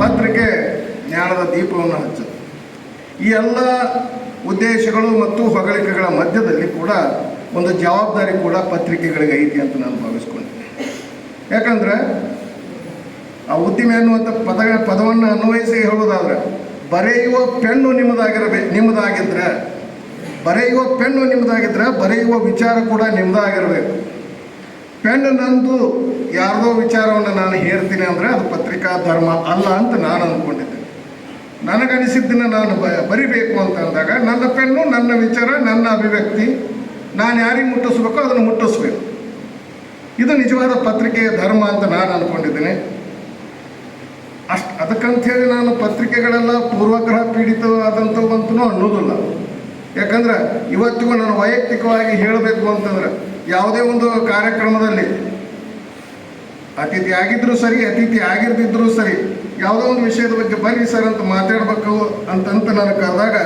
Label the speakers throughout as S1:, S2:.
S1: ಪತ್ರಿಕೆ ಜ್ಞಾನದ ದೀಪವನ್ನು ಹಚ್ಚುತ್ತೆ. ಈ ಎಲ್ಲ ಉದ್ದೇಶಗಳು ಮತ್ತು ಹೊಗಳಿಕೆಗಳ ಮಧ್ಯದಲ್ಲಿ ಕೂಡ ಒಂದು ಜವಾಬ್ದಾರಿ ಕೂಡ ಪತ್ರಿಕೆಗಳಿಗೆ ಐತಿ ಅಂತ ನಾನು ಭಾವಿಸ್ಕೊಂಡಿದ್ದೀನಿ ಯಾಕಂದ್ರೆ ಆ ಉದ್ದಿಮೆ ಅನ್ನುವಂಥ ಪದ, ಪದವನ್ನು ಅನ್ವಯಿಸಿ ಹೇಳೋದಾದ್ರೆ ಬರೆಯುವ ಪೆನ್ನು ನಿಮ್ಮದಾಗಿರಬೇಕು ನಿಮ್ಮದಾಗಿದ್ರೆ, ಬರೆಯುವ ಪೆನ್ನು ನಿಮ್ಮದಾಗಿದ್ರೆ ಬರೆಯುವ ವಿಚಾರ ಕೂಡ ನಿಮ್ಮದಾಗಿರಬೇಕು. ಪೆನ್ ನಂದು ಯಾರದೋ ವಿಚಾರವನ್ನು ನಾನು ಹೇಳ್ತೀನಿ ಅಂದರೆ ಅದು ಪತ್ರಿಕಾ ಧರ್ಮ ಅಲ್ಲ ಅಂತ ನಾನು ಅಂದ್ಕೊಂಡಿದ್ದೆ ನನಗನಿಸಿದ್ದನ್ನು ನಾನು ಬರಿಬೇಕು ಅಂತ ಅಂದಾಗ, ನನ್ನ ಪೆನ್ನು, ನನ್ನ ವಿಚಾರ, ನನ್ನ ಅಭಿವ್ಯಕ್ತಿ ನಾನು ಯಾರಿಗೆ ಮುಟ್ಟಿಸ್ಬೇಕೋ ಅದನ್ನು ಮುಟ್ಟಿಸ್ಬೇಕು. ಇದು ನಿಜವಾದ ಪತ್ರಿಕೆಯ ಧರ್ಮ ಅಂತ ನಾನು ಅಂದ್ಕೊಂಡಿದ್ದೇನೆ ಅಷ್ಟು ಅದಕ್ಕಂಥೇಳಿ ನಾನು ಪತ್ರಿಕೆಗಳೆಲ್ಲ ಪೂರ್ವಗ್ರಹ ಪೀಡಿತವಾದಂಥವು ಅಂತಲೂ ಅನ್ನೋದಿಲ್ಲ. ಯಾಕಂದ್ರೆ ಇವತ್ತಿಗೂ ನಾನು ವೈಯಕ್ತಿಕವಾಗಿ ಹೇಳಬೇಕು ಅಂತಂದ್ರೆ ಯಾವುದೇ ಒಂದು ಕಾರ್ಯಕ್ರಮದಲ್ಲಿ ಅತಿಥಿ ಆಗಿದ್ದರೂ ಸರಿ, ಅತಿಥಿ ಆಗಿರದಿದ್ದರೂ ಸರಿ ಯಾವುದೋ ಒಂದು ವಿಷಯದ ಬಗ್ಗೆ ಬನ್ನಿ ಸರ್ ಅಂತ ಮಾತಾಡಬೇಕು ಅಂತಂತ ನನಗೆ ಕರೆದಾಗ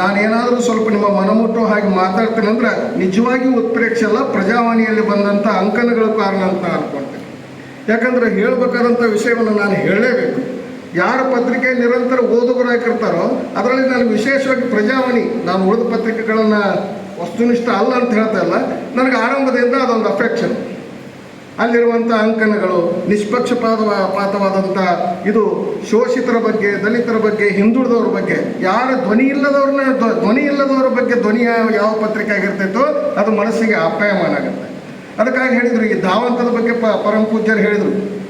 S1: ನಾನೇನಾದರೂ ಸ್ವಲ್ಪ ನಿಮ್ಮ ಮನಮುಟ್ಟು ಹಾಗೆ ಮಾತಾಡ್ತೇನೆ ಅಂದ್ರೆ ನಿಜವಾಗಿ ಉತ್ಪ್ರೇಕ್ಷೆ ಅಲ್ಲ ಪ್ರಜಾವಾಣಿಯಲ್ಲಿ ಬಂದಂಥ ಅಂಕನಗಳ ಕಾರಣ ಅಂತ ಅನ್ಕೊಳ್ತೇನೆ ಯಾಕಂದ್ರೆ ಹೇಳ್ಬೇಕಾದಂಥ ವಿಷಯವನ್ನು ನಾನು ಹೇಳಲೇಬೇಕು. ಯಾರ ಪತ್ರಿಕೆ ನಿರಂತರ ಓದುಗರಾಗಿರ್ತಾರೋ ಅದರಲ್ಲಿ ನಾನು ವಿಶೇಷವಾಗಿ ಪ್ರಜಾವಾಣಿ, ನಾನು ಉಳಿದ ಪತ್ರಿಕೆಗಳನ್ನು ವಸ್ತುನಿಷ್ಠ ಅಲ್ಲ ಅಂತ ಹೇಳ್ತಾ ಇಲ್ಲ. ನನಗೆ ಆರಂಭದಿಂದ ಅದೊಂದು ಅಫೆಕ್ಷನ್ ಅಲ್ಲಿರುವಂಥ ಅಂಕನಗಳು ನಿಷ್ಪಕ್ಷಪಾತ ಪಾತವಾದಂಥ ಇದು ಶೋಷಿತರ ಬಗ್ಗೆ, ದಲಿತರ ಬಗ್ಗೆ, ಹಿಂದುಳಿದವ್ರ ಬಗ್ಗೆ. ಯಾರ ಧ್ವನಿ ಇಲ್ಲದವ್ರನ್ನ ಧ್ವ- ಧ್ವನಿ ಇಲ್ಲದವರ ಬಗ್ಗೆ ಧ್ವನಿಯ ಯಾವ ಪತ್ರಿಕೆ ಆಗಿರ್ತೈತೋ ಅದು ಮನಸ್ಸಿಗೆ ಅಪಾಯಮಾನ ಆಗುತ್ತೆ. ಅದಕ್ಕಾಗಿ ಹೇಳಿದರು, ಈ ಧಾವಂತದ ಬಗ್ಗೆ ಪರಮ ಪೂಜ್ಯರು ಹೇಳಿದರು.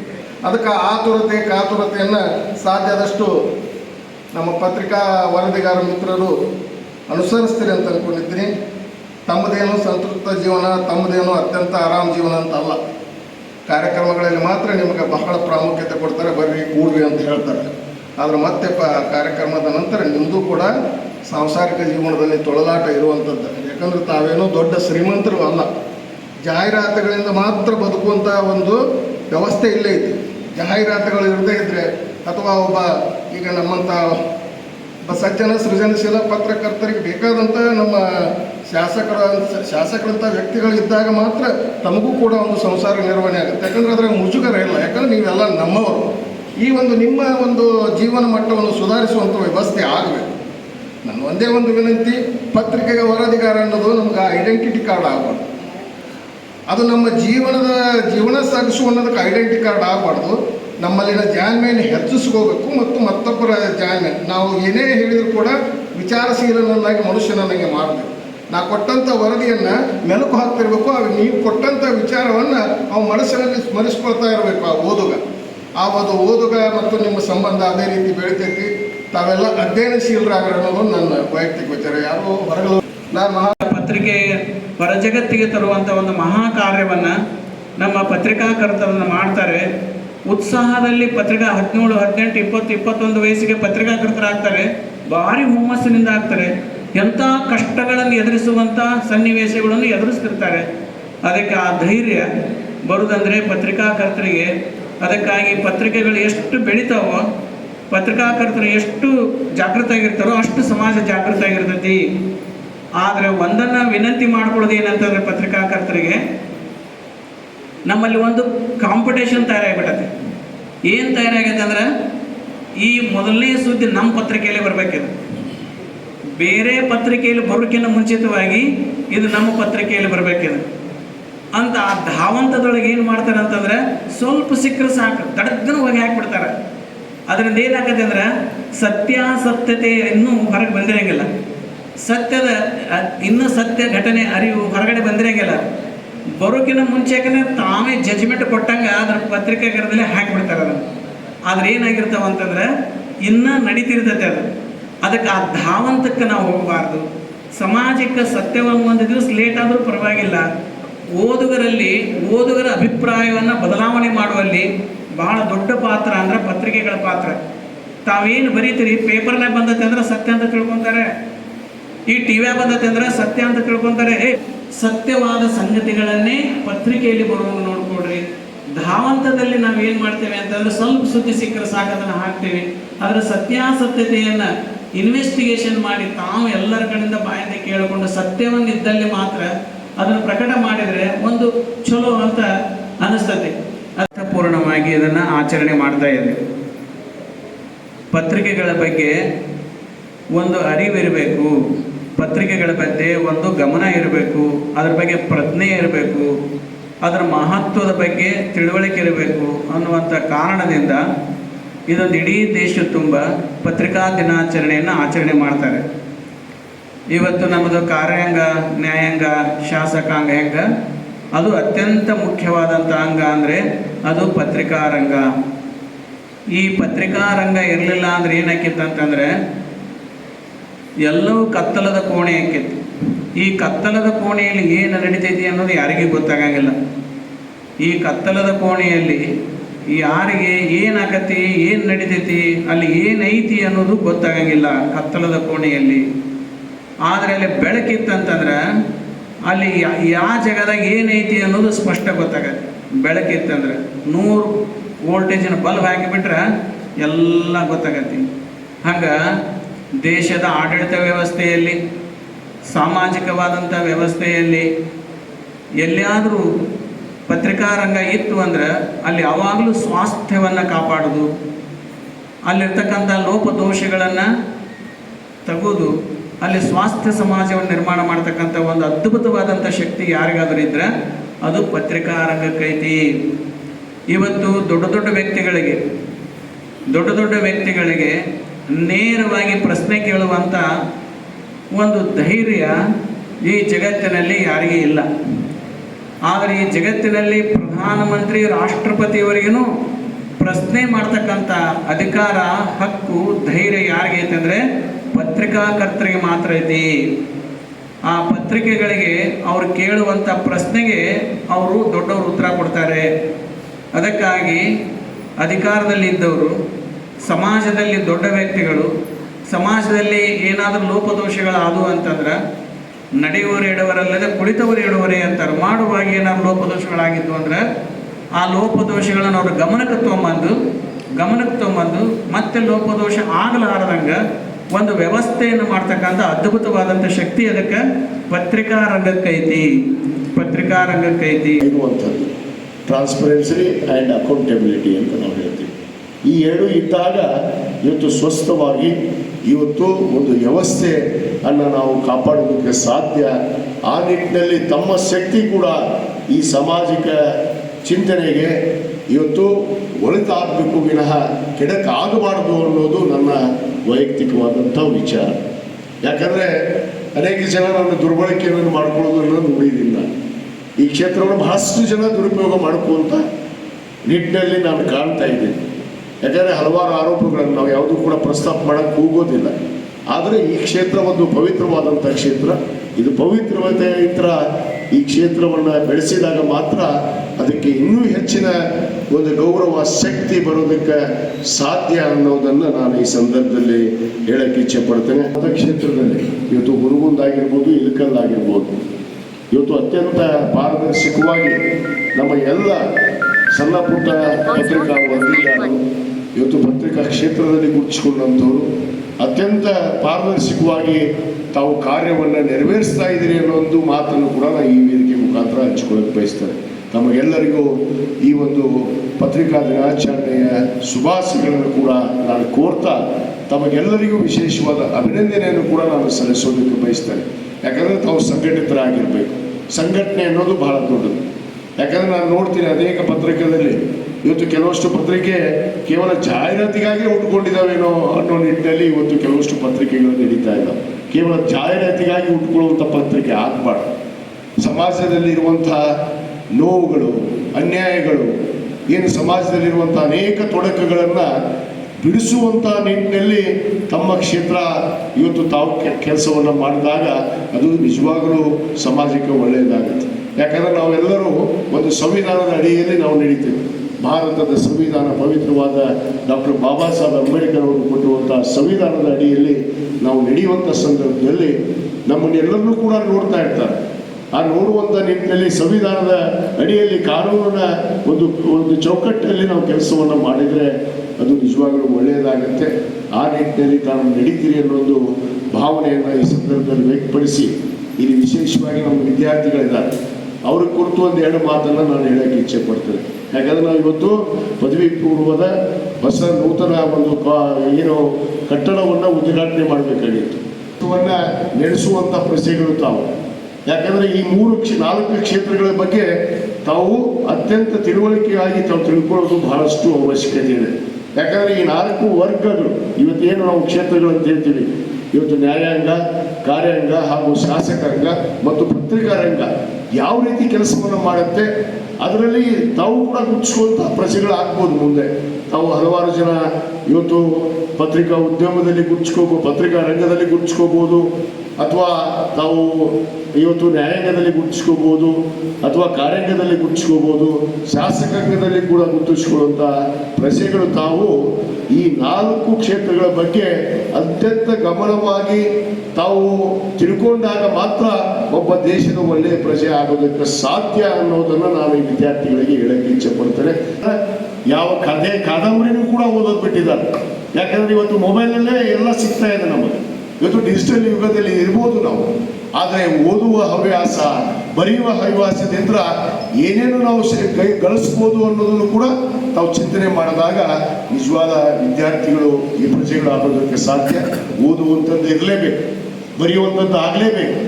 S1: ಅದಕ್ಕೆ ಆತುರತೆ, ಕಾತುರತೆಯನ್ನು ಸಾಧ್ಯದಷ್ಟು ನಮ್ಮ ಪತ್ರಿಕಾ ವರದಿಗಾರ ಮಿತ್ರರು ಅನುಸರಿಸ್ತೀರಿ ಅಂತ ಅಂದ್ಕೊಂಡಿದ್ದೀನಿ ತಮ್ಮದೇನು ಸಂತೃಪ್ತ ಜೀವನ, ತಮ್ಮದೇನು ಅತ್ಯಂತ ಆರಾಮ ಜೀವನ ಅಂತ ಅಲ್ಲ. ಕಾರ್ಯಕ್ರಮಗಳಲ್ಲಿ ಮಾತ್ರ ನಿಮಗೆ ಬಹಳ ಪ್ರಾಮುಖ್ಯತೆ ಕೊಡ್ತಾರೆ, ಬರ್ರಿ, ಕೂಡ್ರಿ ಅಂತ ಹೇಳ್ತಾರೆ. ಆದರೆ ಮತ್ತೆ ಪ, ಕಾರ್ಯಕ್ರಮದ ನಂತರ ನಿಮ್ಮದು ಕೂಡ ಸಾಂಸಾರಿಕ ಜೀವನದಲ್ಲಿ ತೊಳಲಾಟ ಇರುವಂಥದ್ದು ಯಾಕಂದ್ರೆ ತಾವೇನೋ ದೊಡ್ಡ ಶ್ರೀಮಂತರು ಅಲ್ಲ. ಜಾಹೀರಾತುಗಳಿಂದ ಮಾತ್ರ ಬದುಕುವಂಥ ಒಂದು ವ್ಯವಸ್ಥೆ ಇಲ್ಲೇ ಇತ್ತು ಜಾಹೀರಾತುಗಳು ಇರದೇ ಇದ್ದರೆ ಅಥವಾ ಒಬ್ಬ ಈಗ ನಮ್ಮಂಥ ಒಬ್ಬ ಸಜ್ಜನ ಸೃಜನಶೀಲ ಪತ್ರಕರ್ತರಿಗೆ ಬೇಕಾದಂಥ ನಮ್ಮ ಶಾಸಕರ ಶಾಸಕರಂಥ ವ್ಯಕ್ತಿಗಳು ಇದ್ದಾಗ ಮಾತ್ರ ತಮಗೂ ಕೂಡ ಒಂದು ಸಂಸಾರ ನಿರ್ವಹಣೆ ಆಗುತ್ತೆ. ಯಾಕಂದ್ರೆ ಅದರ ಮುಜುಗರ ಇಲ್ಲ. ಯಾಕಂದ್ರೆ ನೀವೆಲ್ಲ ನಮ್ಮವರು. ಈ ಒಂದು ನಿಮ್ಮ ಒಂದು ಜೀವನ ಮಟ್ಟವನ್ನು ಸುಧಾರಿಸುವಂಥ ವ್ಯವಸ್ಥೆ ಆಗಬೇಕು. ನನ್ನ ಒಂದೇ ಒಂದು ವಿನಂತಿ, ಪತ್ರಿಕೆಗೆ ವರದಿಗಾರ ಅನ್ನೋದು ನಮ್ಗೆ ಐಡೆಂಟಿಟಿ ಕಾರ್ಡ್ ಆಗಬಾರ್ದು. ಅದು ನಮ್ಮ ಜೀವನದ, ಜೀವನ ಸಾಗಿಸುವ ಅನ್ನೋದಕ್ಕೆ ಐಡೆಂಟಿ ಕಾರ್ಡ್ ಆಗಬಾರ್ದು. ನಮ್ಮಲ್ಲಿನ ಜಾಣ್ಮೆಯನ್ನು ಹೆಚ್ಚಿಸ್ಕೋಬೇಕು ಮತ್ತು ಮತ್ತೊಬ್ಬರ ಜಾಣ್ಮೆ. ನಾವು ಏನೇ ಹೇಳಿದರೂ ಕೂಡ ವಿಚಾರಶೀಲನನ್ನಾಗಿ ಮನುಷ್ಯನನ್ನಾಗಿ ಮಾಡಬೇಕು. ನಾ ಕೊಟ್ಟಂಥ ವರದಿಯನ್ನು ಮೆಲುಕು ಹಾಕ್ತಿರ್ಬೇಕು, ಅವು ನೀವು ಕೊಟ್ಟಂಥ ವಿಚಾರವನ್ನು ಅವು ಮನಸ್ಸಿನಲ್ಲಿ ಸ್ಮರಿಸ್ಕೊಳ್ತಾ ಇರಬೇಕು ಆ ಓದುಗ. ಆ ಒಂದು ಓದುಗ ಮತ್ತು ನಿಮ್ಮ ಸಂಬಂಧ ಅದೇ ರೀತಿ ಬೆಳಿತೈತಿ. ತಾವೆಲ್ಲ ಅಧ್ಯಯನಶೀಲರಾಗಿರೋ ನನ್ನ ವೈಯಕ್ತಿಕ ವಿಚಾರ. ಯಾರೋ ಹೊರಗಲು ನಾನು ಮಹಾ
S2: ಪತ್ರಿಕೆ ಹೊರ ಜಗತ್ತಿಗೆ ತರುವಂಥ ಒಂದು ಮಹಾ ಕಾರ್ಯವನ್ನು ನಮ್ಮ ಪತ್ರಿಕಾಕರ್ತರನ್ನು ಮಾಡ್ತಾರೆ. ಉತ್ಸಾಹದಲ್ಲಿ ಪತ್ರಿಕಾ ಹದಿನೇಳು, ಹದಿನೆಂಟು, ಇಪ್ಪತ್ತು, ಇಪ್ಪತ್ತೊಂದು ವಯಸ್ಸಿಗೆ ಪತ್ರಿಕಾಕರ್ತರಾಗ್ತಾರೆ. ಭಾರಿ ಹುಮ್ಮಸ್ಸಿನಿಂದ ಆಗ್ತಾರೆ. ಎಂಥ ಕಷ್ಟಗಳನ್ನು ಎದುರಿಸುವಂಥ ಸನ್ನಿವೇಶಗಳನ್ನು ಎದುರಿಸ್ತಿರ್ತಾರೆ. ಅದಕ್ಕೆ ಆ ಧೈರ್ಯ ಬರುವುದಂದರೆ ಪತ್ರಿಕಾಕರ್ತರಿಗೆ, ಅದಕ್ಕಾಗಿ ಪತ್ರಿಕೆಗಳು ಎಷ್ಟು ಬೆಳಿತಾವೋ, ಪತ್ರಿಕಾಕರ್ತರು ಎಷ್ಟು ಜಾಗೃತ ಆಗಿರ್ತಾರೋ ಅಷ್ಟು ಸಮಾಜ ಜಾಗೃತ ಆಗಿರ್ತೈತಿ ಆದರೆ ಒಂದನ್ನು ವಿನಂತಿ ಮಾಡ್ಕೊಳ್ಳೋದು ಏನಂತಂದ್ರೆ ಪತ್ರಿಕಾಕರ್ತರಿಗೆ, ನಮ್ಮಲ್ಲಿ ಒಂದು ಕಾಂಪಿಟೇಷನ್ ತಯಾರಾಗಿಬಿಟ್ಟದೆ ಏನು ತಯಾರಾಗೈತೆ ಅಂದ್ರೆ, ಈ ಮೊದಲನೇ ಸುದ್ದಿ ನಮ್ಮ ಪತ್ರಿಕೆಯಲ್ಲಿ ಬರಬೇಕಿದೆ. ಬೇರೆ ಪತ್ರಿಕೆಯಲ್ಲಿ ಬರೋಕ್ಕಿಂತ ಮುಂಚಿತವಾಗಿ ಇದು ನಮ್ಮ ಪತ್ರಿಕೆಯಲ್ಲಿ ಬರಬೇಕಿದೆ. ಅಂತ ಆ ಧಾವಂತದೊಳಗೆ ಏನು ಮಾಡ್ತಾರೆ ಅಂತಂದ್ರೆ ಸ್ವಲ್ಪ ಸಿಕ್ಕರೆ ಸಾಕು ದಡದ್ದನ್ನು ಹೋಗಿ ಹಾಕ್ಬಿಡ್ತಾರೆ. ಅದರಿಂದ ಏನಾಗತ್ತೆ ಅಂದ್ರೆ ಸತ್ಯಾಸತ್ಯತೆ ಇನ್ನೂ ಹೊರಗೆ ಬಂದಿರಂಗಿಲ್ಲ. ಸತ್ಯದ ಇನ್ನೂ ಸತ್ಯ ಘಟನೆ ಅರಿವು ಹೊರಗಡೆ ಬಂದಿರಂಗಿಲ್ಲ. ಬರೋಕಿನ ಮುಂಚೆಕನೆ ತಾವೇ ಜಜ್ಮೆಂಟ್ ಕೊಟ್ಟಂಗೆ ಅದ್ರ ಪತ್ರಿಕೆಗರದಲ್ಲಿ ಹಾಕಿಬಿಡ್ತಾರೆ ಅದನ್ನು. ಆದ್ರೆ ಏನಾಗಿರ್ತಾವ ಅಂತಂದ್ರೆ ಇನ್ನೂ ನಡೀತಿರ್ತೈತೆ ಅದು. ಅದಕ್ಕೆ ಆ ಧಾವಂತಕ್ಕೆ ನಾವು ಹೋಗಬಾರ್ದು. ಸಮಾಜಕ್ಕೆ ಸತ್ಯವನ್ನು ಒಂದು ದಿವಸ ಲೇಟ್ ಆದರೂ ಪರವಾಗಿಲ್ಲ. ಓದುಗರಲ್ಲಿ, ಓದುಗರ ಅಭಿಪ್ರಾಯವನ್ನು ಬದಲಾವಣೆ ಮಾಡುವಲ್ಲಿ ಬಹಳ ದೊಡ್ಡ ಪಾತ್ರ ಅಂದ್ರೆ ಪತ್ರಿಕೆಗಳ ಪಾತ್ರ. ತಾವೇನು ಬರೀತೀರಿ, ಪೇಪರ್ನಾಗ ಬಂದತೆ ಅಂದ್ರೆ ಸತ್ಯ ಅಂತ ತಿಳ್ಕೊತಾರೆ? ಈ ಟಿವಿ ಬಂದತೆ ಅಂದ್ರೆ ಸತ್ಯ ಅಂತ ತಿಳ್ಕೊತಾರೆ? ಸತ್ಯವಾದ ಸಂಗತಿಗಳನ್ನೇ ಪತ್ರಿಕೆಯಲ್ಲಿ ಬರುವಂಗೆ ನೋಡ್ಕೊಡ್ರಿ ಧಾವಂತದಲ್ಲಿ ನಾವು ಏನು ಮಾಡ್ತೇವೆ ಅಂತಂದ್ರೆ ಸ್ವಲ್ಪ ಸುದ್ದಿ ಸಿಕ್ಕರೆ ಸಾಕು ಅದನ್ನು ಹಾಕ್ತೇವೆ. ಅದರ ಸತ್ಯಾಸತ್ಯತೆಯನ್ನ ಇನ್ವೆಸ್ಟಿಗೇಷನ್ ಮಾಡಿ ತಾವು ಎಲ್ಲರ ಕಡೆಯಿಂದ ಬಾಯಿಂದ ಕೇಳಿಕೊಂಡು ಸತ್ಯವನ್ನು ಇದ್ದಲ್ಲಿ ಮಾತ್ರ ಅದನ್ನು ಪ್ರಕಟ ಮಾಡಿದರೆ ಒಂದು ಚಲೋ ಅಂತ ಅನಿಸ್ತದೆ. ಅರ್ಥಪೂರ್ಣವಾಗಿ ಇದನ್ನು ಆಚರಣೆ ಮಾಡ್ತಾ ಇದೆ. ಪತ್ರಿಕೆಗಳ ಬಗ್ಗೆ ಒಂದು ಅರಿವಿರಬೇಕು. ಪತ್ರಿಕೆಗಳ ಬಗ್ಗೆ ಒಂದು ಗಮನ ಇರಬೇಕು. ಅದರ ಬಗ್ಗೆ ಪ್ರಜ್ಞೆ ಇರಬೇಕು. ಅದರ ಮಹತ್ವದ ಬಗ್ಗೆ ತಿಳುವಳಿಕೆ ಇರಬೇಕು ಅನ್ನುವಂಥ ಕಾರಣದಿಂದ ಇದೊಂದು ಇಡೀ ದೇಶ ತುಂಬ ಪತ್ರಿಕಾ ದಿನಾಚರಣೆಯನ್ನು ಆಚರಣೆ ಮಾಡ್ತಾರೆ. ಇವತ್ತು ನಮ್ಮದು ಕಾರ್ಯಾಂಗ, ನ್ಯಾಯಾಂಗ, ಶಾಸಕಾಂಗ ಹೆಂಗ? ಅದು ಅತ್ಯಂತ ಮುಖ್ಯವಾದಂಥ ಅಂಗ ಅಂದರೆ ಅದು ಪತ್ರಿಕಾ ರಂಗ. ಈ ಪತ್ರಿಕಾ ರಂಗ ಇರಲಿಲ್ಲ ಅಂದ್ರೆ ಏನಾಕಿತ್ತಂತಂದರೆ ಎಲ್ಲವೂ ಕತ್ತಲದ ಕೋಣೆ ಹಾಕಿತ್ತು ಈ ಕತ್ತಲದ ಕೋಣೆಯಲ್ಲಿ ಏನು ನಡೀತೈತಿ ಅನ್ನೋದು ಯಾರಿಗೂ ಗೊತ್ತಾಗಂಗಿಲ್ಲ. ಈ ಕತ್ತಲದ ಕೋಣೆಯಲ್ಲಿ ಯಾರಿಗೆ ಏನಾಗತಿ ಏನು ನಡೀತೈತಿ, ಅಲ್ಲಿ ಏನೈತಿ ಅನ್ನೋದು ಗೊತ್ತಾಗಂಗಿಲ್ಲ ಕತ್ತಲದ ಕೋಣೆಯಲ್ಲಿ. ಆದರೆ ಅಲ್ಲಿ ಬೆಳಕಿತ್ತಂತಂದ್ರೆ ಅಲ್ಲಿ ಯಾ- ಜಾಗದಾಗ ಏನೈತಿ ಅನ್ನೋದು ಸ್ಪಷ್ಟ ಗೊತ್ತಾಗತ್ತೆ. ಬೆಳಕಿತ್ತಂದ್ರೆ ನೂರು ವೋಲ್ಟೇಜಿನ ಬಲ್ಬ್ ಹಾಕಿಬಿಟ್ರೆ ಎಲ್ಲ ಗೊತ್ತಾಗತ್ತೆ. ಹಂಗೆ ದೇಶದ ಆಡಳಿತ ವ್ಯವಸ್ಥೆಯಲ್ಲಿ ಸಾಮಾಜಿಕವಾದಂಥ ವ್ಯವಸ್ಥೆಯಲ್ಲಿ ಎಲ್ಲಿಯಾದರೂ ಪತ್ರಿಕಾ ರಂಗ ಇತ್ತು ಅಂದ್ರೆ ಅಲ್ಲಿ ಯಾವಾಗಲೂ ಸ್ವಾಸ್ಥ್ಯವನ್ನು ಕಾಪಾಡೋದು. ಅಲ್ಲಿರ್ತಕ್ಕಂಥ ಲೋಪದೋಷಗಳನ್ನು ತಗೋದು. ಅಲ್ಲಿ ಸ್ವಾಸ್ಥ್ಯ ಸಮಾಜವನ್ನು ನಿರ್ಮಾಣ ಮಾಡ್ತಕ್ಕಂಥ ಒಂದು ಅದ್ಭುತವಾದಂಥ ಶಕ್ತಿ ಯಾರಿಗಾದರೂ ಇದ್ರೆ ಅದು ಪತ್ರಿಕಾ ರಂಗಕ್ಕೈತಿ ಇವತ್ತು ದೊಡ್ಡ ದೊಡ್ಡ ವ್ಯಕ್ತಿಗಳಿಗೆ, ದೊಡ್ಡ ದೊಡ್ಡ ವ್ಯಕ್ತಿಗಳಿಗೆ ನೇರವಾಗಿ ಪ್ರಶ್ನೆ ಕೇಳುವಂಥ ಒಂದು ಧೈರ್ಯ ಈ ಜಗತ್ತಿನಲ್ಲಿ ಯಾರಿಗೂ ಇಲ್ಲ. ಆದರೆ ಈ ಜಗತ್ತಿನಲ್ಲಿ ಪ್ರಧಾನಮಂತ್ರಿ ರಾಷ್ಟ್ರಪತಿಯವರಿಗೂ ಪ್ರಶ್ನೆ ಮಾಡ್ತಕ್ಕಂಥ ಅಧಿಕಾರ, ಹಕ್ಕು, ಧೈರ್ಯ ಯಾರಿಗೆ ಐತೆ ಪತ್ರಿಕಾಕರ್ತರಿಗೆ ಮಾತ್ರ ಐತಿ. ಆ ಪತ್ರಿಕೆಗಳಿಗೆ ಅವರು ಕೇಳುವಂಥ ಪ್ರಶ್ನೆಗೆ ಅವರು ದೊಡ್ಡವರು ಉತ್ತರ ಕೊಡ್ತಾರೆ. ಅದಕ್ಕಾಗಿ ಅಧಿಕಾರದಲ್ಲಿ ಇದ್ದವರು ಸಮಾಜದಲ್ಲಿ ದೊಡ್ಡ ವ್ಯಕ್ತಿಗಳು, ಸಮಾಜದಲ್ಲಿ ಏನಾದರೂ ಲೋಪದೋಷಗಳಾದವು ಅಂತಂದ್ರೆ ನಡೆಯುವರು ಎಡವರಲ್ಲದೆ ಕುಳಿತವರು ಎಡವರೇ ಅಂತಾರೆ. ಮಾಡುವಾಗ ಏನಾದ್ರು ಲೋಪದೋಷಗಳಾಗಿತ್ತು ಅಂದ್ರೆ ಆ ಲೋಪದೋಷಗಳನ್ನು ಅವ್ರ ಗಮನಕ್ಕೆ ತೊಗೊಂಬಂದು ಗಮನಕ್ಕೆ ತೊಗೊಂಬಂದು ಮತ್ತೆ ಲೋಪದೋಷ ಆಗಲಾರದಂಗ ಒಂದು ವ್ಯವಸ್ಥೆಯನ್ನು ಮಾಡ್ತಕ್ಕಂಥ ಅದ್ಭುತವಾದಂಥ ಶಕ್ತಿ ಅದಕ್ಕೆ ಪತ್ರಿಕಾ ರಂಗಕ್ಕೈತಿ ಪತ್ರಿಕಾ ರಂಗಕ್ಕೈತಿ
S3: ಇರುವಂಥದ್ದು. ಟ್ರಾನ್ಸ್ಪರೆನ್ಸಿ ಆ್ಯಂಡ್ ಅಕೌಂಟೆಬಿಲಿಟಿ ಅಂತ ನಾವು ಹೇಳ್ತೀವಿ. ಈ ಎರಡು ಇದ್ದಾಗ ಇವತ್ತು ಸ್ವಸ್ಥವಾಗಿ ಇವತ್ತು ಒಂದು ವ್ಯವಸ್ಥೆ ಅನ್ನು ನಾವು ಕಾಪಾಡೋದಕ್ಕೆ ಸಾಧ್ಯ. ಆ ನಿಟ್ಟಿನಲ್ಲಿ ತಮ್ಮ ಶಕ್ತಿ ಕೂಡ ಈ ಸಾಮಾಜಿಕ ಚಿಂತನೆಗೆ ಇವತ್ತು ಒಳಿತಾಗಬೇಕು, ವಿನಃ ಕೆಡಕಾಗಬಾರ್ದು ಅನ್ನೋದು ನನ್ನ ವೈಯಕ್ತಿಕವಾದಂಥ ವಿಚಾರ. ಯಾಕಂದರೆ ಅನೇಕ ಜನ ನನ್ನ ದುರ್ಬಳಕೆಯನ್ನು ಅನ್ನೋದು ನೋಡಿದ್ದಿಲ್ಲ ಈ ಕ್ಷೇತ್ರವನ್ನು ಬಹಳಷ್ಟು ಜನ ದುರುಪಯೋಗ ಮಾಡ್ಕೊಂತ ನಿಟ್ಟಿನಲ್ಲಿ ನಾನು ಕಾಣ್ತಾ ಇದ್ದೀನಿ. ಯಾಕಂದರೆ ಹಲವಾರು ಆರೋಪಗಳನ್ನು ನಾವು ಯಾವುದೂ ಕೂಡ ಪ್ರಸ್ತಾಪ ಮಾಡೋಕ್ಕೆ ಹೋಗೋದಿಲ್ಲ. ಆದರೆ ಈ ಕ್ಷೇತ್ರ ಒಂದು ಪವಿತ್ರವಾದಂಥ ಕ್ಷೇತ್ರ. ಇದು ಪವಿತ್ರವತೆ ಇತರ ಈ ಕ್ಷೇತ್ರವನ್ನು ಬೆಳೆಸಿದಾಗ ಮಾತ್ರ ಅದಕ್ಕೆ ಇನ್ನೂ ಹೆಚ್ಚಿನ ಒಂದು ಗೌರವ ಶಕ್ತಿ ಬರೋದಕ್ಕೆ ಸಾಧ್ಯ ಅನ್ನೋದನ್ನು ನಾನು ಈ ಸಂದರ್ಭದಲ್ಲಿ ಹೇಳಕ್ಕೆ ಇಚ್ಛೆ ಪಡ್ತೇನೆ. ಕ್ಷೇತ್ರದಲ್ಲಿ ಇವತ್ತು ಹುರುಗುಂದಾಗಿರ್ಬೋದು ಇಳಕಲ್ಲಾಗಿರ್ಬೋದು ಇವತ್ತು ಅತ್ಯಂತ ಪಾರದರ್ಶಕವಾಗಿ ನಮ್ಮ ಎಲ್ಲ ಸಣ್ಣ ಪುಟ್ಟ ಪತ್ರಿಕಾ ವರದಿಗಾರರು ಇವತ್ತು ಪತ್ರಿಕಾ ಕ್ಷೇತ್ರದಲ್ಲಿ ಗುರುತಿಸಿಕೊಂಡಂಥವ್ರು ಅತ್ಯಂತ ಪಾರದರ್ಶಕವಾಗಿ ತಾವು ಕಾರ್ಯವನ್ನು ನೆರವೇರಿಸ್ತಾ ಇದ್ದೀರಿ ಅನ್ನೋ ಒಂದು ಮಾತನ್ನು ಕೂಡ ನಾನು ಈ ವೇದಿಕೆ ಮುಖಾಂತರ ಹಂಚ್ಕೊಳ್ಳೋಕೆ ಬಯಸ್ತೇನೆ ತಮಗೆಲ್ಲರಿಗೂ ಈ ಒಂದು ಪತ್ರಿಕಾ ದಿನಾಚರಣೆಯ ಶುಭಾಶಯಗಳನ್ನು ಕೂಡ ನಾನು ಕೋರ್ತಾ ತಮಗೆಲ್ಲರಿಗೂ ವಿಶೇಷವಾದ ಅಭಿನಂದನೆಯನ್ನು ಕೂಡ ನಾನು ಸಲ್ಲಿಸೋದಕ್ಕೆ ಬಯಸ್ತೇನೆ. ಯಾಕಂದರೆ ತಾವು ಸಂಘಟಿತರಾಗಿರಬೇಕು. ಸಂಘಟನೆ ಅನ್ನೋದು ಬಹಳ ದೊಡ್ಡದು. ಯಾಕಂದರೆ ನಾನು ನೋಡ್ತೀನಿ ಅನೇಕ ಪತ್ರಿಕೆಗಳಲ್ಲಿ ಇವತ್ತು ಕೆಲವಷ್ಟು ಪತ್ರಿಕೆ ಕೇವಲ ಜಾಹೀರಾತಿಗಾಗಿ ಉಟ್ಕೊಂಡಿದ್ದಾವೇನೋ ಅನ್ನೋ ನಿಟ್ಟಿನಲ್ಲಿ ಇವತ್ತು ಕೆಲವಷ್ಟು ಪತ್ರಿಕೆಗಳು ನಡೀತಾ ಇದ್ದಾವೆ ಕೇವಲ ಜಾಹೀರಾತಿಗಾಗಿ ಉಟ್ಕೊಳ್ಳುವಂಥ ಪತ್ರಿಕೆ ಆಗಬಾರ್ದು. ಸಮಾಜದಲ್ಲಿರುವಂಥ ನೋವುಗಳು, ಅನ್ಯಾಯಗಳು, ಏನು ಸಮಾಜದಲ್ಲಿರುವಂಥ ಅನೇಕ ತೊಡಕುಗಳನ್ನು ಬಿಡಿಸುವಂಥ ನಿಟ್ಟಿನಲ್ಲಿ ತಮ್ಮ ಕ್ಷೇತ್ರ ಇವತ್ತು ತಾವು ಕೆಲಸವನ್ನು ಮಾಡಿದಾಗ ಅದು ನಿಜವಾಗಲೂ ಸಮಾಜಕ್ಕೆ ಒಳ್ಳೆಯದಾಗುತ್ತೆ. ಯಾಕಂದರೆ ನಾವೆಲ್ಲರೂ ಒಂದು ಸಂವಿಧಾನದ ಅಡಿಯಲ್ಲಿ ನಾವು ನಡೀತೇವೆ ಭಾರತದ ಸಂವಿಧಾನ ಪವಿತ್ರವಾದ ಡಾಕ್ಟರ್ ಬಾಬಾ ಸಾಹೇಬ್ ಅಂಬೇಡ್ಕರ್ ಅವರು ಕೊಟ್ಟಿರುವಂಥ ಸಂವಿಧಾನದ ಅಡಿಯಲ್ಲಿ ನಾವು ನಡೆಯುವಂಥ ಸಂದರ್ಭದಲ್ಲಿ ನಮ್ಮನ್ನೆಲ್ಲರನ್ನೂ ಕೂಡ ನೋಡ್ತಾ ಇರ್ತಾರೆ. ಆ ನೋಡುವಂಥ ನಿಟ್ಟಿನಲ್ಲಿ ಸಂವಿಧಾನದ ಅಡಿಯಲ್ಲಿ ಕಾನೂನಿನ ಒಂದು ಒಂದು ಚೌಕಟ್ಟಲ್ಲಿ ನಾವು ಕೆಲಸವನ್ನು ಮಾಡಿದರೆ ಅದು ನಿಜವಾಗಲೂ ಒಳ್ಳೆಯದಾಗುತ್ತೆ. ಆ ನಿಟ್ಟಿನಲ್ಲಿ ತಾನು ನಡೀತೀರಿ ಅನ್ನೋ ಒಂದು ಭಾವನೆಯನ್ನು ಈ ಸಂದರ್ಭದಲ್ಲಿ ವ್ಯಕ್ತಪಡಿಸಿ ಇಲ್ಲಿ ವಿಶೇಷವಾಗಿ ನಮ್ಮ ವಿದ್ಯಾರ್ಥಿಗಳಿದ್ದಾರೆ. ಅವ್ರ ಕುರಿತು ಒಂದು ಎರಡು ಮಾತನ್ನು ನಾನು ಹೇಳಕ್ಕೆ ಇಚ್ಛೆ ಪಡ್ತೇನೆ. ಯಾಕಂದ್ರೆ ನಾವು ಇವತ್ತು ಪದವಿ ಪೂರ್ವದ ಹೊಸ ನೂತನ ಒಂದು ಏನು ಕಟ್ಟಡವನ್ನು ಉದ್ಘಾಟನೆ ಮಾಡಬೇಕಾಗಿತ್ತು. ನಡೆಸುವಂಥ ಪ್ರಶ್ನೆಗಳು ತಾವು. ಯಾಕಂದ್ರೆ ಈ ಮೂರು ನಾಲ್ಕು ಕ್ಷೇತ್ರಗಳ ಬಗ್ಗೆ ತಾವು ಅತ್ಯಂತ ತಿಳುವಳಿಕೆಯಾಗಿ ತಾವು ತಿಳ್ಕೊಳ್ಳೋದು ಬಹಳಷ್ಟು ಅವಶ್ಯಕತೆ ಇದೆ. ಯಾಕಂದ್ರೆ ಈ ನಾಲ್ಕು ವರ್ಗಗಳು, ಇವತ್ತೇನು ನಾವು ಕ್ಷೇತ್ರಗಳು ಅಂತ ಹೇಳ್ತೀವಿ. ಇವತ್ತು ನ್ಯಾಯಾಂಗ, ಕಾರ್ಯಾಂಗ ಹಾಗೂ ಶಾಸಕಾಂಗ ಮತ್ತು ಪತ್ರಿಕಾ ರಂಗ ಯಾವ ರೀತಿ ಕೆಲಸವನ್ನು ಮಾಡುತ್ತೆ, ಅದರಲ್ಲಿ ತಾವು ಕೂಡ ಗುರುತಿಸುವಂಥ ಪ್ರಜೆಗಳಾಗ್ಬೋದು ಮುಂದೆ. ತಾವು ಹಲವಾರು ಜನ ಇವತ್ತು ಪತ್ರಿಕಾ ಉದ್ಯಮದಲ್ಲಿ ಗುರುತಿಸ್ಕೋಬೋದು ಪತ್ರಿಕಾ ರಂಗದಲ್ಲಿ ಗುರುತಿಸ್ಕೋಬೋದು ಅಥವಾ ತಾವು ಇವತ್ತು ನ್ಯಾಯಾಂಗದಲ್ಲಿ ಗುರುತಿಸ್ಕೋಬೋದು ಅಥವಾ ಕಾರ್ಯಾಂಗದಲ್ಲಿ ಗುರುತಿಸ್ಕೋಬೋದು ಶಾಸಕಾಂಗದಲ್ಲಿ ಕೂಡ ಗುರುತಿಸ್ಕೊಳ್ಳುವಂಥ ಪ್ರಜೆಗಳು ತಾವು ಈ ನಾಲ್ಕು ಕ್ಷೇತ್ರಗಳ ಬಗ್ಗೆ ಅತ್ಯಂತ ಗಮನವಾಗಿ ತಾವು ತಿಳ್ಕೊಂಡಾಗ ಮಾತ್ರ ಒಬ್ಬ ದೇಶದ ಒಳ್ಳೆಯ ಪ್ರಜೆ ಆಗೋದಕ್ಕೆ ಸಾಧ್ಯ ಅನ್ನೋದನ್ನು ನಾನು ಈ ವಿದ್ಯಾರ್ಥಿಗಳಿಗೆ ಹೇಳಕ್ಕೆ ಇಚ್ಛೆ ಪಡ್ತೇನೆ. ಯಾವ ಕಥೆ, ಕಾದಂಬರಿನೂ ಕೂಡ ಓದೋದು ಬಿಟ್ಟಿದ್ದಾರೆ. ಯಾಕಂದ್ರೆ ಇವತ್ತು ಮೊಬೈಲಲ್ಲೇ ಎಲ್ಲ ಸಿಗ್ತಾ ಇದೆ ನಮಗೆ. ಇವತ್ತು ಡಿಜಿಟಲ್ ಯುಗದಲ್ಲಿ ಇರ್ಬೋದು ನಾವು. ಆದರೆ ಓದುವ ಹವ್ಯಾಸ, ಬರೆಯುವ ಹವ್ಯಾಸದಿಂದ ಏನೇನು ನಾವು ಕೈ ಗಳಿಸ್ಬೋದು ಅನ್ನೋದನ್ನು ಕೂಡ ನಾವು ಚಿಂತನೆ ಮಾಡಿದಾಗ ನಿಜವಾದ ವಿದ್ಯಾರ್ಥಿಗಳು ಈ ಪ್ರಜೆಗಳು ಆಗೋದಕ್ಕೆ ಸಾಧ್ಯ. ಓದುವಂಥದ್ದು ಇರಲೇಬೇಕು, ಬರೆಯುವಂಥದ್ದು ಆಗಲೇಬೇಕು.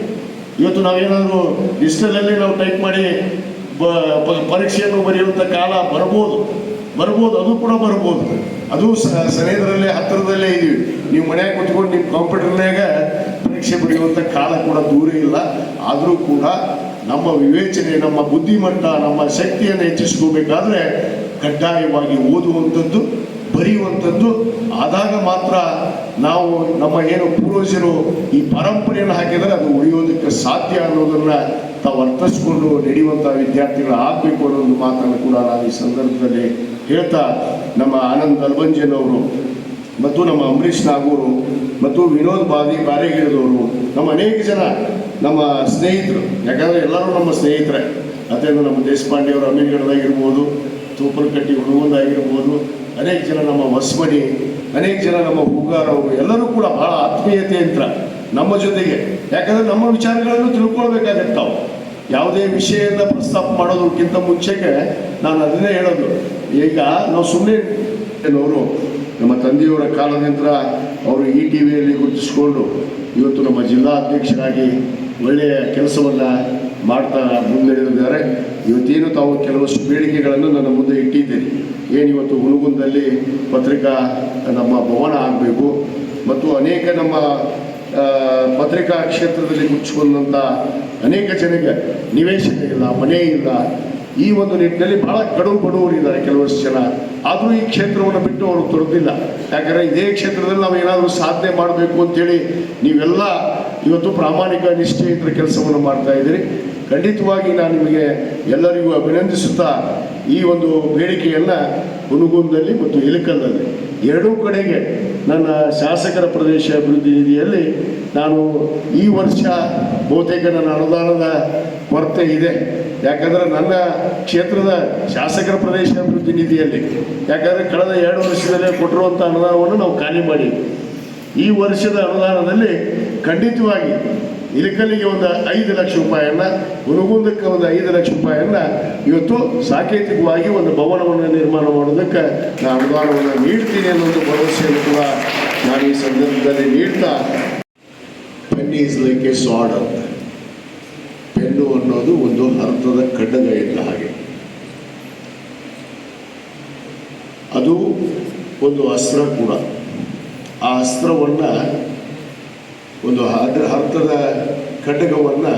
S3: ಇವತ್ತು ನಾವೇನಾದರೂ ಡಿಜಿಟಲಲ್ಲಿ ನಾವು ಟೈಪ್ ಮಾಡಿ ಪರೀಕ್ಷೆಯನ್ನು ಬರೆಯುವಂಥ ಕಾಲ ಬರ್ಬೋದು. ಬರ್ಬೋದು, ಅದು ಕೂಡ ಬರ್ಬೋದು. ಅದು ಸ- ಸನಿಹದಲ್ಲೇ ಹತ್ತಿರದಲ್ಲೇ ಇದೀವಿ. ನೀವು ಮನೆಯಾಗ ಕುತ್ಕೊಂಡು ನಿಮ್ಮ ಕಂಪ್ಯೂಟರ್ನಾಗ ಪರೀಕ್ಷೆ ಬರೆಯುವಂಥ ಕಾಲ ಕೂಡ ದೂರ ಇಲ್ಲ. ಆದರೂ ಕೂಡ ನಮ್ಮ ವಿವೇಚನೆ, ನಮ್ಮ ಬುದ್ಧಿಮಟ್ಟ, ನಮ್ಮ ಶಕ್ತಿಯನ್ನು ಹೆಚ್ಚಿಸ್ಕೋಬೇಕಾದ್ರೆ ಕಡ್ಡಾಯವಾಗಿ ಓದುವಂಥದ್ದು, ಬರೆಯುವಂಥದ್ದು, ಆದಾಗ ಮಾತ್ರ ನಾವು ನಮ್ಮ ಏನು ಪೂರ್ವಜರು ಈ ಪರಂಪರೆಯನ್ನು ಹಾಕಿದರೆ ಅದು ಉಳಿಯೋದಕ್ಕೆ ಸಾಧ್ಯ ಅನ್ನೋದನ್ನ ತಾವು ಅರ್ಥಿಸ್ಕೊಂಡು ನಡೆಯುವಂಥ ವಿದ್ಯಾರ್ಥಿಗಳು ಆಗಬೇಕು ಅನ್ನೋದು ಮಾತನ್ನು ಕೂಡ ನಾವು ಈ ಸಂದರ್ಭದಲ್ಲಿ ಹೇಳ್ತಾ ನಮ್ಮ ಆನಂದ್ ಅಲ್ಬಂಜನ್ ಅವರು ಮತ್ತು ನಮ್ಮ ಅಂಬರೀಷ್ ನಾಗೂರು ಮತ್ತು ವಿನೋದ್ ಬಾದಿ ಬಾರೆಗಿಡದವರು ನಮ್ಮ ಅನೇಕ ಜನ ನಮ್ಮ ಸ್ನೇಹಿತರು, ಯಾಕಂದರೆ ಎಲ್ಲರೂ ನಮ್ಮ ಸ್ನೇಹಿತರೆ. ಅದೇ ನಮ್ಮ ದೇಶಪಾಂಡೆ ಅವರು ಅಮೀರ್ಗಢದಾಗಿರ್ಬೋದು ತೂಪಲ್ಕಟ್ಟಿ ಹುಡುಗಂದಾಗಿರ್ಬೋದು ಅನೇಕ ಜನ ನಮ್ಮ ಮಸ್ಮಡಿ, ಅನೇಕ ಜನ ನಮ್ಮ ಹೂಗಾರವರು ಎಲ್ಲರೂ ಕೂಡ ಬಹಳ ಆತ್ಮೀಯತೆಯಿಂದ ನಮ್ಮ ಜೊತೆಗೆ. ಯಾಕಂದ್ರೆ ನಮ್ಮ ವಿಚಾರಗಳನ್ನು ತಿಳ್ಕೊಳ್ಬೇಕಾಗತ್ತೆ ಯಾವುದೇ ವಿಷಯದ ಪ್ರಸ್ತಾಪ ಮಾಡೋದಕ್ಕಿಂತ ಮುಂಚೆಗೆ ನಾನು ಅದನ್ನೇ ಹೇಳೋದು. ಈಗ ನಾವು ಸುಮ್ಮನೆ ಅವರು ನಮ್ಮ ತಂದೆಯವರ ಕಾಲದಿಂದ ಅವರು ಈ ಟಿ ವಿಯಲ್ಲಿ ಗುರುತಿಸ್ಕೊಂಡು ಇವತ್ತು ನಮ್ಮ ಜಿಲ್ಲಾ ಅಧ್ಯಕ್ಷರಾಗಿ ಒಳ್ಳೆಯ ಕೆಲಸವನ್ನು ಮಾಡ್ತಾ ಮುನ್ನಡೆದಿದ್ದಾರೆ ಇವತ್ತೇನು ತಾವು ಕೆಲವಷ್ಟು ಬೇಡಿಕೆಗಳನ್ನು ನನ್ನ ಮುಂದೆ ಇಟ್ಟಿದ್ದೀರಿ. ಏನು ಇವತ್ತು ಹುಣಗುಂದಲ್ಲಿ ಪತ್ರಿಕಾ ನಮ್ಮ ಭವನ ಆಗಬೇಕು ಮತ್ತು ಅನೇಕ ನಮ್ಮ ಪತ್ರಿಕಾ ಕ್ಷೇತ್ರದಲ್ಲಿ ಮುಚ್ಚಿಕೊಂಡಂಥ ಅನೇಕ ಜನಕ್ಕೆ ನಿವೇಶನ ಇಲ್ಲ, ಮನೆ ಇಲ್ಲ. ಈ ಒಂದು ನಿಟ್ಟಿನಲ್ಲಿ ಬಹಳ ಕಡುವು ಬಡವರಿದ್ದಾರೆ ಕೆಲವಷ್ಟು ಜನ. ಆದರೂ ಈ ಕ್ಷೇತ್ರವನ್ನು ಬಿಟ್ಟು ಅವರು ತೊರೆದಿಲ್ಲ ಯಾಕಂದರೆ ಇದೇ ಕ್ಷೇತ್ರದಲ್ಲಿ ನಾವು ಏನಾದರೂ ಸಾಧನೆ ಮಾಡಬೇಕು ಅಂತೇಳಿ ನೀವೆಲ್ಲ ಇವತ್ತು ಪ್ರಾಮಾಣಿಕ ನಿಷ್ಠೆಯಿಂದ ಕೆಲಸವನ್ನು ಮಾಡ್ತಾ ಇದ್ದೀರಿ. ಖಂಡಿತವಾಗಿ ನಾನು ನಿಮಗೆ ಎಲ್ಲರಿಗೂ ಅಭಿನಂದಿಸುತ್ತಾ ಈ ಒಂದು ಬೇಡಿಕೆಯನ್ನು ಹುನಗುಂದಲ್ಲಿ ಮತ್ತು ಇಲಕಲ್ನಲ್ಲಿ ಎರಡೂ ಕಡೆಗೆ ನನ್ನ ಶಾಸಕರ ಪ್ರದೇಶ ಅಭಿವೃದ್ಧಿ ನಿಧಿಯಲ್ಲಿ ನಾನು ಈ ವರ್ಷ ಬಹುತೇಕ ನನ್ನ ಅನುದಾನದ ಕೊರತೆ ಇದೆ. ಯಾಕಂದರೆ ನನ್ನ ಕ್ಷೇತ್ರದ ಶಾಸಕರ ಪ್ರದೇಶ ಅಭಿವೃದ್ಧಿ ನಿಧಿಯಲ್ಲಿ, ಯಾಕಂದರೆ ಕಳೆದ ಎರಡು ವರ್ಷದಲ್ಲೇ ಕೊಟ್ಟಿರುವಂಥ ಅನುದಾನವನ್ನು ನಾವು ಖಾಲಿ ಮಾಡಿ ಈ ವರ್ಷದ ಅನುದಾನದಲ್ಲಿ ಖಂಡಿತವಾಗಿ ಇಲಕಲ್ಲಿಗೆ ಒಂದು ಐದು ಲಕ್ಷ ರೂಪಾಯಿಯನ್ನ ಹುನಗುಂದಕ್ಕೆ ಒಂದು ಐದು ಲಕ್ಷ ರೂಪಾಯಿಯನ್ನ ಇವತ್ತು ಸಾಂಕೇತಿಕವಾಗಿ ಒಂದು ಭವನವನ್ನು ನಿರ್ಮಾಣ ಮಾಡೋದಕ್ಕೆ ನಾನು ಅನುದಾನವನ್ನು ನೀಡ್ತೀನಿ ಅನ್ನೋ ಒಂದು ಭರವಸೆಯನ್ನು ಕೂಡ ನಾನು ಈ ಸಂದರ್ಭದಲ್ಲಿ ನೀಡ್ತಾ pen is like a sword ಅಂತ. ಪೆನ್ನು ಅನ್ನೋದು ಒಂದು ಅರ್ಥದ ಖಡ್ಡದ ಇದ್ದ ಹಾಗೆ. ಅದು ಒಂದು ಅಸ್ತ್ರ ಕೂಡ. ಆ ಅಸ್ತ್ರವನ್ನು ಒಂದು ಅದ್ರ ಹತ್ತದ ಖಡ್ಗವನ್ನು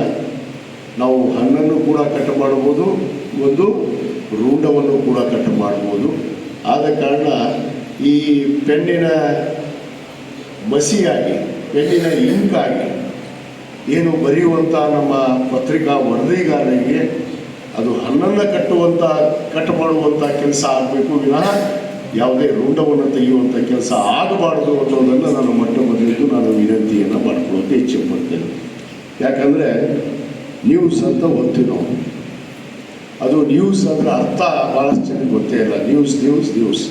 S3: ನಾವು ಹಣ್ಣನ್ನು ಕೂಡ ಕಟ್ ಮಾಡ್ಬೋದು ಒಂದು ರೂಢವನ್ನು ಕೂಡ ಕಟ್ ಮಾಡ್ಬೋದು ಆದ ಕಾರಣ ಈ ಪೆಣ್ಣಿನ ಮಸಿಯಾಗಿ, ಪೆಣ್ಣಿನ ಇಂಕಾಗಿ ಏನು ಬರೆಯುವಂಥ ನಮ್ಮ ಪತ್ರಿಕಾ ವರದಿಗಾರರಿಗೆ ಅದು ಹಣ್ಣನ್ನು ಕಟ್ಟುವಂಥ, ಕಟ್ ಮಾಡುವಂಥ ಕೆಲಸ ಆಗಬೇಕು. ವಿನಃ ಯಾವುದೇ ರೂಢವನ್ನು ತೆಗೆಯುವಂಥ ಕೆಲಸ ಆಗಬಾರ್ದು ಅನ್ನೋದನ್ನು ನಾನು ಮೊಟ್ಟ ಮೊದಲಿದ್ದು ನಾನು ವಿನಂತಿಯನ್ನು ಮಾಡ್ಕೊಳ್ಳೋಕೆ ಇಚ್ಛೆ ಪಡ್ತೇನೆ. ಯಾಕಂದರೆ ನ್ಯೂಸ್ ಅಂತ ಓದ್ತೀವಿ ಅದು ನ್ಯೂಸ್ ಅದರ ಅರ್ಥ ಭಾಳಷ್ಟು ಜನಕ್ಕೆ ಗೊತ್ತೇ ಇಲ್ಲ. ನ್ಯೂಸ್ ನ್ಯೂಸ್ ನ್ಯೂಸ್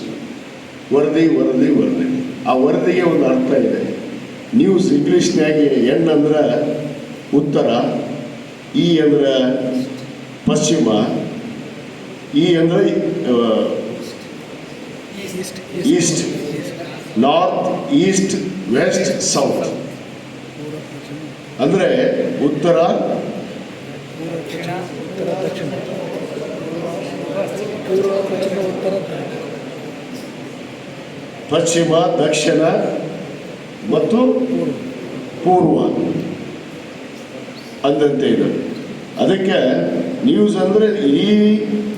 S3: ವರದಿ ವರದಿ ವರದಿ. ಆ ವರದಿಗೆ ಒಂದು ಅರ್ಥ ಇದೆ. ನ್ಯೂಸ್ ಇಂಗ್ಲೀಷ್ನಾಗೆ ಎನ್ ಅಂದ್ರೆ ಉತ್ತರ ಈ ಅಂದ್ರೆ ಪಶ್ಚಿಮ ಈ ಅಂದ್ರೆ east north east west south ಅಂದರೆ ಉತ್ತರ, ಪಶ್ಚಿಮ, ದಕ್ಷಿಣ ಮತ್ತು ಪೂರ್ವ. ಅಂದಂತೆ ಇದೆ. ಅದಕ್ಕೆ ನ್ಯೂಸ್ ಅಂದರೆ ಇಡೀ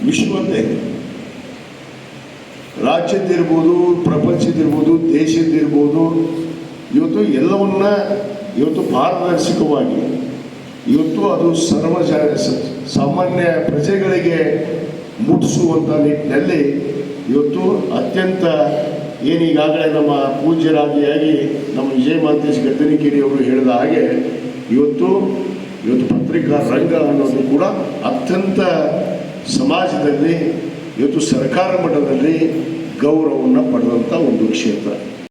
S3: ವಿಶ್ವದ್ದೇ. ರಾಜ್ಯದ್ದಿರ್ಬೋದು ಪ್ರಪಂಚದಿರ್ಬೋದು ದೇಶದ್ದಿರ್ಬೋದು, ಇವತ್ತು ಎಲ್ಲವನ್ನ ಇವತ್ತು ಪಾರದರ್ಶಕವಾಗಿ, ಇವತ್ತು ಅದು ಸರ್ವ ಸಾಮಾನ್ಯ ಪ್ರಜೆಗಳಿಗೆ ಮುಟ್ಟಿಸುವಂಥ ನಿಟ್ಟಿನಲ್ಲಿ ಇವತ್ತು ಅತ್ಯಂತ ಏನೀಗಾಗಲೇ ನಮ್ಮ ಪೂಜ್ಯರಾದಿಯಾಗಿ ನಮ್ಮ ವಿಜಯ ಮಹಂತೇಶ್ ಗದ್ದನಿಕೇರಿ ಅವರು ಹೇಳಿದ ಹಾಗೆ, ಇವತ್ತು ಇವತ್ತು ಪತ್ರಿಕಾ ರಂಗ ಅನ್ನೋದು ಕೂಡ ಅತ್ಯಂತ ಸಮಾಜದಲ್ಲಿ ಇವತ್ತು ಸರ್ಕಾರ ಮಟ್ಟದಲ್ಲಿ ಗೌರವವನ್ನು ಪಡೆದಂಥ ಒಂದು ಕ್ಷೇತ್ರ.